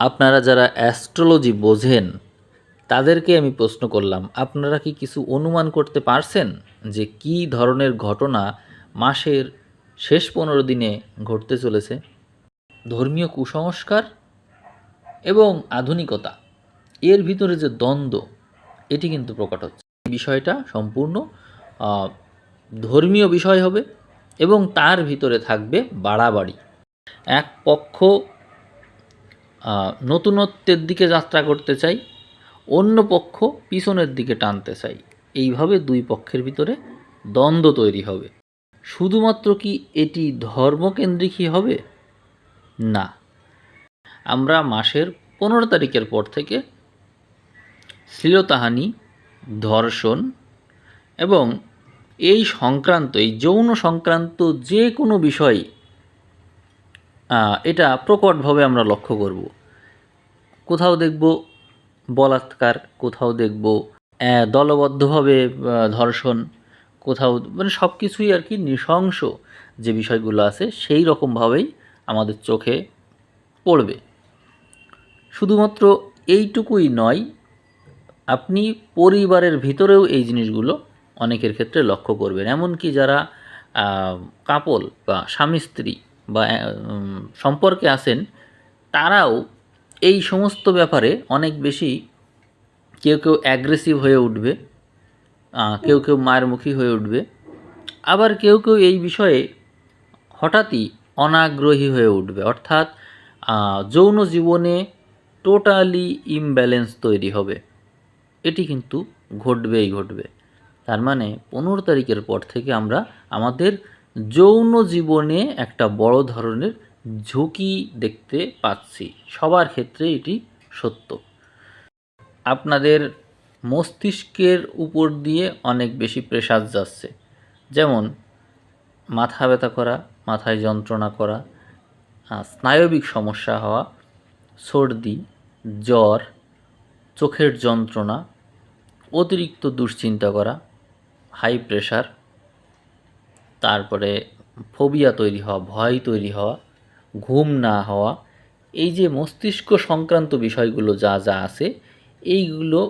আপনারা যারা অ্যাস্ট্রোলজি বোঝেন, তাদেরকে আমি প্রশ্ন করলাম, আপনারা কি কিছু অনুমান করতে পারছেন যে কী ধরনের ঘটনা মাসের শেষ পনেরো দিনে ঘটতে চলেছে? ধর্মীয় কুসংস্কার এবং আধুনিকতা। এর ভিতরে যে দ্বন্দ্ব, এটি কিন্তু প্রকট হচ্ছে। বিষয়টা সম্পূর্ণ ধর্মীয় বিষয় হবে এবং তার ভিতরে থাকবে বাড়াবাড়ি। এক পক্ষ নতুনত্বের দিকে যাত্রা করতে চাই, অন্য পক্ষ পিছনের দিকে টানতে চাই। এইভাবে দুই পক্ষের ভিতরে দ্বন্দ্ব তৈরি হবে। শুধুমাত্র কি এটি ধর্মকেন্দ্রিকই হবে? না। আমরা মাসের পনেরো তারিখের পর থেকে শ্লীলতাহানি, ধর্ষণ এবং এই সংক্রান্ত, এই যৌন সংক্রান্ত যে কোনো বিষয় এটা প্রকটভাবে আমরা লক্ষ্য করব। কোথাও দেখব বলাৎকার, কোথাও দেখব দলবদ্ধভাবে ধর্ষণ, কোথাও মানে সব কিছুই আর কি নৃশংস যে বিষয়গুলো আছে, সেই রকমভাবেই আমাদের চোখে পড়বে। শুধুমাত্র এইটুকুই নয়, আপনি পরিবারের ভিতরেও এই জিনিসগুলো অনেকের ক্ষেত্রে লক্ষ্য করবেন। এমনকি যারা কাপল বা স্বামী স্ত্রী বা সম্পর্কে আছেন, তারাও এই সমস্ত ব্যাপারে অনেক বেশি কেউ কেউ অ্যাগ্রেসিভ হয়ে উঠবে কেউ কেউ মায়েরমুখী হয়ে উঠবে। আবার কেউ কেউ এই বিষয়ে হঠাৎই অনাগ্রহী হয়ে উঠবে। অর্থাৎ যৌন জীবনে টোটালি ইমব্যালেন্স তৈরি হবে। এটি কিন্তু ঘটবেই ঘটবে। তার মানে পনেরো তারিখের পর থেকে আমরা আমাদের যৌন জীবনে একটা বড় ধরনের ঝুঁকি দেখতে পাচ্ছি। সবার ক্ষেত্রে এটি সত্য। আপনাদের মস্তিষ্কের উপর দিয়ে অনেক বেশি প্রেশার যাচ্ছে। যেমন, মাথা ব্যথা করা, মাথায় যন্ত্রণা করা স্নায়বিক সমস্যা হওয়া, সর্দি, জ্বর, চোখের যন্ত্রণা, অতিরিক্ত দুশ্চিন্তা করা হাই প্রেশার তারপরে ফোবিয়া তৈরি হওয়া, ভয় তৈরি হওয়া, ঘুম না হওয়া, এই যে মস্তিষ্ক সংক্রান্ত বিষয়গুলো যা যা আছে, এইগুলো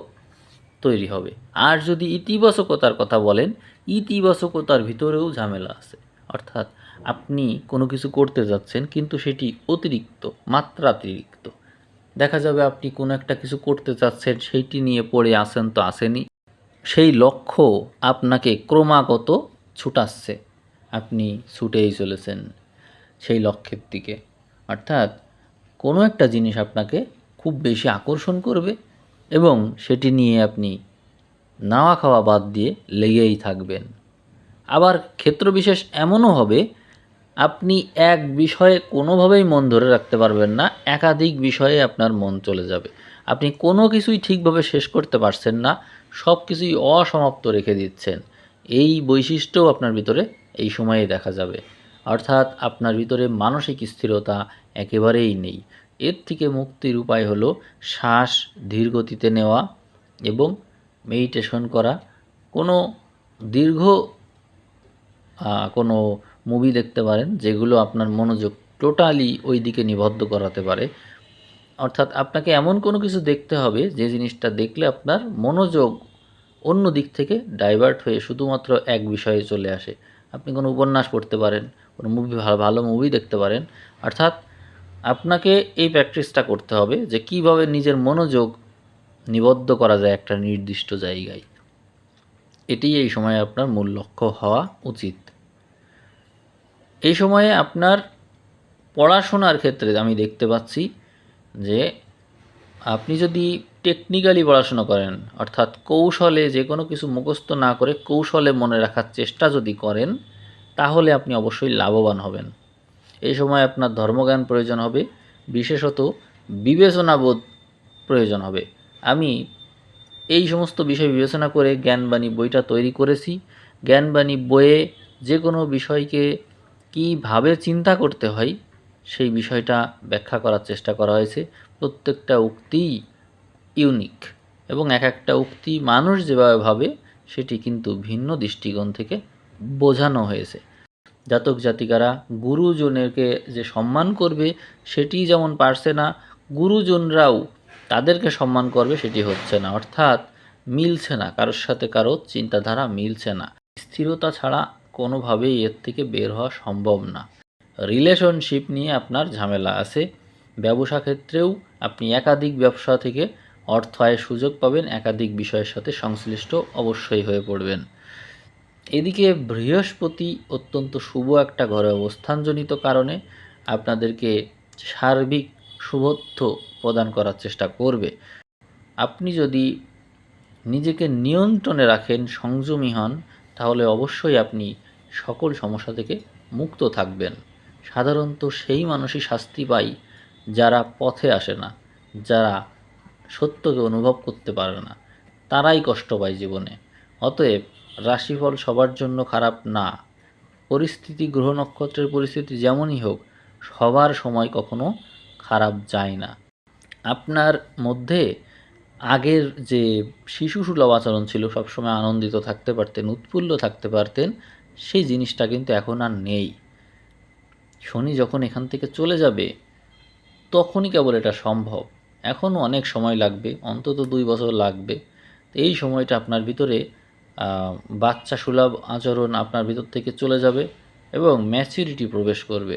তৈরি হবে। আর যদি ইতিবাচকতার কথা বলেন, ইতিবাচকতার ভিতরেও ঝামেলা আছে। অর্থাৎ আপনি কোনো কিছু করতে যাচ্ছেন, কিন্তু সেটি অতিরিক্ত, মাত্রাতিরিক্ত। দেখা যাবে আপনি কোনো একটা কিছু করতে চাচ্ছেন, সেইটি নিয়ে পড়ে আসেন তো আসেনি। সেই লক্ষ্য আপনাকে ক্রমাগত ছুটাচ্ছে। আপনি ছুটেই চলেছেন সেই লক্ষ্যের দিকে। অর্থাৎ কোনো একটা জিনিস আপনাকে খুব বেশি আকর্ষণ করবে এবং সেটি নিয়ে আপনি নাওয়া খাওয়া বাদ দিয়ে লেগেই থাকবেন। আবার ক্ষেত্রবিশেষ এমনও হবে, আপনি এক বিষয়ে কোনোভাবেই মন ধরে রাখতে পারবেন না, একাধিক বিষয়ে আপনার মন চলে যাবে। আপনি কোনো কিছুই ঠিকভাবে শেষ করতে পারছেন না সব কিছুই অসমাপ্ত রেখে দিচ্ছেন। এই বৈশিষ্ট্যও আপনার ভিতরে এই সময়ে দেখা যাবে। অর্থাৎ আপনার ভিতরে মানসিক স্থিরতা একেবারেই নেই। এর থেকে মুক্তির উপায় হলো শ্বাস ধীর গতিতে নেওয়া এবং মেডিটেশন করা। কোনো দীর্ঘ কোনো মুভি দেখতে পারেন যেগুলো আপনার মনোযোগ টোটালি ওই দিকে নিবদ্ধ করাতে পারে। অর্থাৎ আপনাকে এমন কোনো কিছু দেখতে হবে যে জিনিসটা দেখলে আপনার মনোযোগ অন্য দিক থেকে ডাইভার্ট হয়ে শুধুমাত্র এক বিষয়ে চলে আসে। আপনি কোনো উপন্যাস পড়তে পারেন, কোনো মুভি ভালো ভালো মুভি দেখতে পারেন। অর্থাৎ আপনাকে এই প্র্যাকটিসটা করতে হবে যে কীভাবে নিজের মনোযোগ নিবদ্ধ করা যায় একটা নির্দিষ্ট জায়গায়। এটি এই সময়ে আপনার মূল লক্ষ্য হওয়া উচিত। এই সময়ে আপনার পড়াশোনার ক্ষেত্রে আমি দেখতে পাচ্ছি যে আপনি যদি টেকনিক্যালি পড়াশোনা করেন, অর্থাৎ কৌশলে যে কোনো কিছু মুখস্থ না করে কৌশলে মনে রাখার চেষ্টা যদি করেন, তাহলে আপনি অবশ্যই লাভবান হবেন। এই সময় আপনার ধর্মজ্ঞান প্রয়োজন হবে, বিশেষত বিবেচনাবোধ প্রয়োজন হবে। আমি এই সমস্ত বিষয় বিবেচনা করে জ্ঞানবাণী বইটা তৈরি করেছি। জ্ঞানবাণী বইয়ে যে কোনো বিষয়কে কীভাবে চিন্তা করতে হয় সেই বিষয়টা ব্যাখ্যা করার চেষ্টা করা হয়েছে। প্রত্যেকটা উক্তিই ইউনিক এবং এক একটা উক্তি মানুষ যেভাবে ভাবে, সেটি কিন্তু ভিন্ন দৃষ্টিকোণ থেকে বোঝানো হয়েছে। জাতক জাতিকারা গুরুজনেরকে যে সম্মান করবে, সেটি যেমন পারছে না, গুরুজনরাও তাদেরকে সম্মান করবে, সেটি হচ্ছে না। অর্থাৎ মিলছে না, কারোর সাথে কারও চিন্তাধারা মিলছে না। স্থিরতা ছাড়া কোনোভাবেই এর থেকে বের হওয়া সম্ভব না। রিলেশনশিপ নিয়ে আপনার ঝামেলা আছে। ব্যবসা ক্ষেত্রেও আপনি একাধিক ব্যবসা থেকে অর্থ আয়ের সুযোগ পাবেন, একাধিক বিষয়ের সাথে সংশ্লিষ্ট অবশ্যই হয়ে পড়বেন। এদিকে বৃহস্পতি অত্যন্ত শুভ একটা ঘরে অবস্থানজনিত কারণে আপনাদেরকে সার্বিক শুভত্ব প্রদান করার চেষ্টা করবে। আপনি যদি নিজেকে নিয়ন্ত্রণে রাখেন, সংযমী হন, তাহলে অবশ্যই আপনি সকল সমস্যা থেকে মুক্ত থাকবেন। সাধারণত সেই মানুষই শাস্তি পায় যারা পথে আসে না, যারা সত্যকে অনুভব করতে পারে না। তারাই কষ্ট পায় জীবনে। অতএব রাশিফল সবার জন্য খারাপ না। পরিস্থিতি, গ্রহ নক্ষত্রের পরিস্থিতি যেমনই হোক, সবার সময় কখনো খারাপ যায় না। আপনার মধ্যে আগের যে শিশুসুলভ আচরণ ছিল, সবসময় আনন্দিত থাকতে পারতেন, উৎফুল্ল থাকতে পারতেন, সেই জিনিসটা কিন্তু এখন আর নেই। শনি যখন এখান থেকে চলে যাবে, তখনই কেবল এটা সম্ভব। এখনও অনেক সময় লাগবে, অন্তত দুই বছর লাগবে। এই সময়টা আপনার ভিতরে বাচ্চা সুলভ আচরণ আপনার ভিতর থেকে চলে যাবে এবং ম্যাচুরিটি প্রবেশ করবে।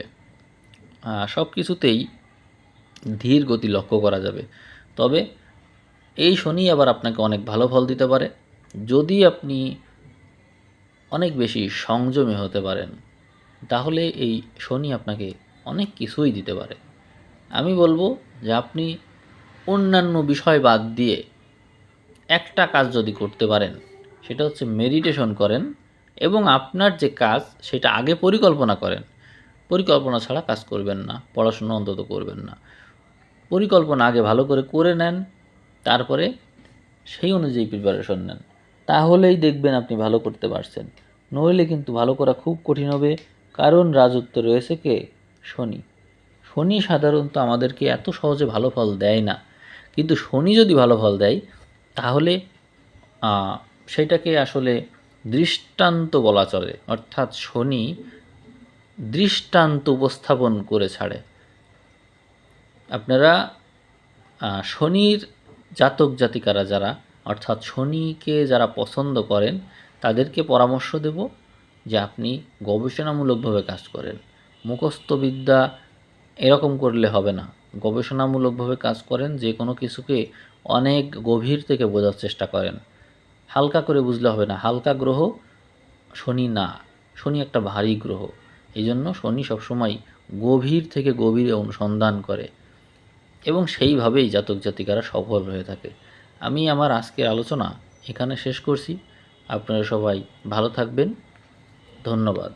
সব কিছুতেই ধীর গতি লক্ষ্য করা যাবে। তবে এই শনি আবার আপনাকে অনেক ভালো ফল দিতে পারে। যদি আপনি অনেক বেশি সংযমী হতে পারেন তাহলে এই শনি আপনাকে অনেক কিছুই দিতে পারে। আমি বলব যে আপনি অন্যান্য বিষয় বাদ দিয়ে একটা কাজ যদি করতে পারেন, সেটা হচ্ছে মেডিটেশন করেন এবং আপনার যে কাজ, সেটা আগে পরিকল্পনা করেন। পরিকল্পনা ছাড়া কাজ করবেন না, পড়াশোনা অন্তত করবেন না। পরিকল্পনা আগে ভালো করে করে নেন, তারপরে সেই অনুযায়ী প্রিপারেশন নেন। তাহলেই দেখবেন আপনি ভালো করতে পারছেন। নইলে কিন্তু ভালো করা খুব কঠিন হবে কারণ রাজত্ব রয়েছে কে? শনি। শনি সাধারণত আমাদেরকে এত সহজে ভালো ফল দেয় না। কিন্তু শনি যদি ভালো ফল দেয়, তাহলে সেটাকে আসলে দৃষ্টান্ত বলা চলে। অর্থাৎ শনি দৃষ্টান্ত উপস্থাপন করে ছাড়ে। আপনারা শনির জাতক জাতিকারা যারা, অর্থাৎ শনিকে যারা পছন্দ করেন, তাদেরকে পরামর্শ দেব। যে আপনি গবেষণামূলকভাবে কাজ করেন। মুখস্থ বিদ্যা এরকম করলে হবে না। গবেষণামূলকভাবে কাজ করেন, যে কোনো কিছুকে অনেক গভীর থেকে বোঝার চেষ্টা করেন। হালকা করে বুঝলে হবে না, হালকা গ্রহ, শনি না। শনি একটা ভারী গ্রহ। এই জন্য শনি সবসময় গভীর থেকে গভীরে অনুসন্ধান করে এবং সেইভাবেই জাতক জাতিকারা সফল হয়ে থাকে। আমি আমার আজকের আলোচনা এখানে শেষ করছি। আপনারা সবাই ভালো থাকবেন। ধন্যবাদ।